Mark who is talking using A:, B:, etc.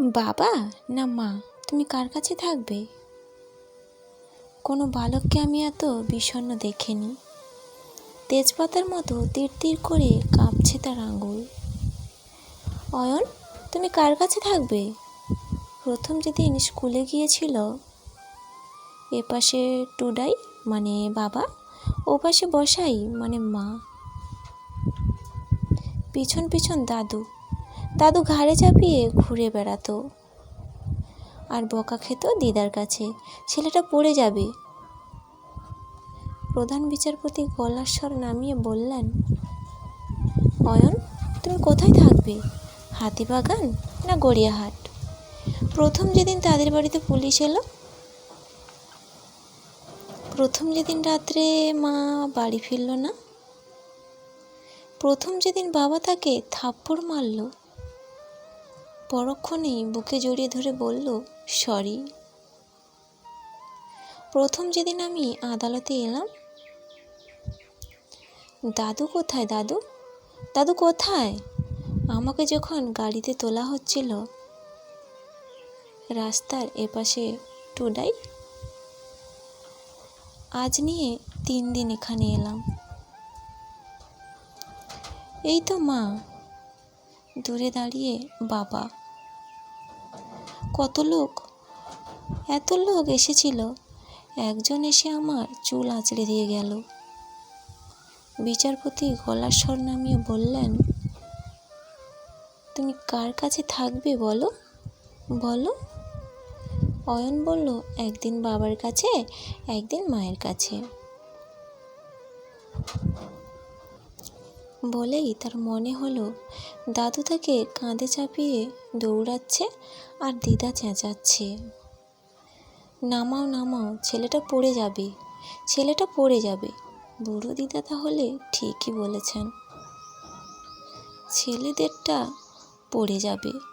A: বাবা, না মা, তুমি কার কাছে থাকবে? কোনো বালককে আমি এত বিষণ্ণ দেখিনি। তেজপাতার মতো তীর তীর করে কাঁপছে তার আঙুল। অয়ন, তুমি কার কাছে থাকবে? প্রথম যেদিন স্কুলে গিয়েছিল, এপাশে টুডাই মানে বাবা ও পাশে বসাই মানে মা। পিছন পিছন দাদু দাদু ঘাড়ে চাপিয়ে ঘুরে বেড়াতো। আর বকা খেত দিদার কাছে, ছেলেটা পড়ে যাবে। প্রধান বিচারপতি গলার স্বর নামিয়ে বললেন, অয়ন, তুমি কোথায় থাকবে? হাতিবাগান না গড়িয়াহাট? প্রথম যেদিন তাদের বাড়িতে পুলিশ এলো, প্রথম যেদিন রাত্রে মা বাড়ি ফিরল না, প্রথম যেদিন বাবা তাকে থাপ্পড় মারল পরক্ষণেই বুকে জড়িয়ে ধরে বলল, সরি। প্রথম যেদিন আমি আদালতে এলাম? দাদু কোথায়, দাদু? দাদু কোথায়? আমাকে যখন গাড়িতে তোলা হচ্ছিল। রাস্তার এপাশে টুডাই? আজ নিয়ে তিন দিন এখানে এলাম। এই তো মা। দূরে দাঁড়িয়ে বাবা। কত লোক? এত লোক এসেছিল। একজন এসে আমার চুল আঁচড়ে দিয়ে গেল। বিচারপতি গলার স্বর নামিয়ে বললেন, তুমি কার কাছে থাকবে বলো? বলো? অয়ন বলল, একদিন বাবার কাছে, একদিন মায়ের কাছে। বলেই তার মনে হলো, দাদু তাকে কাঁধে চাপিয়ে দৌড়াচ্ছে আর দিদা চেঁচাচ্ছে। নামাও নামাও, ছেলেটা পড়ে যাবে, ছেলেটা পড়ে যাবে, বুড়ো দিদা তাহলে ঠিকই বলেছেন। ছেলেদেরটা পড়ে যাবে।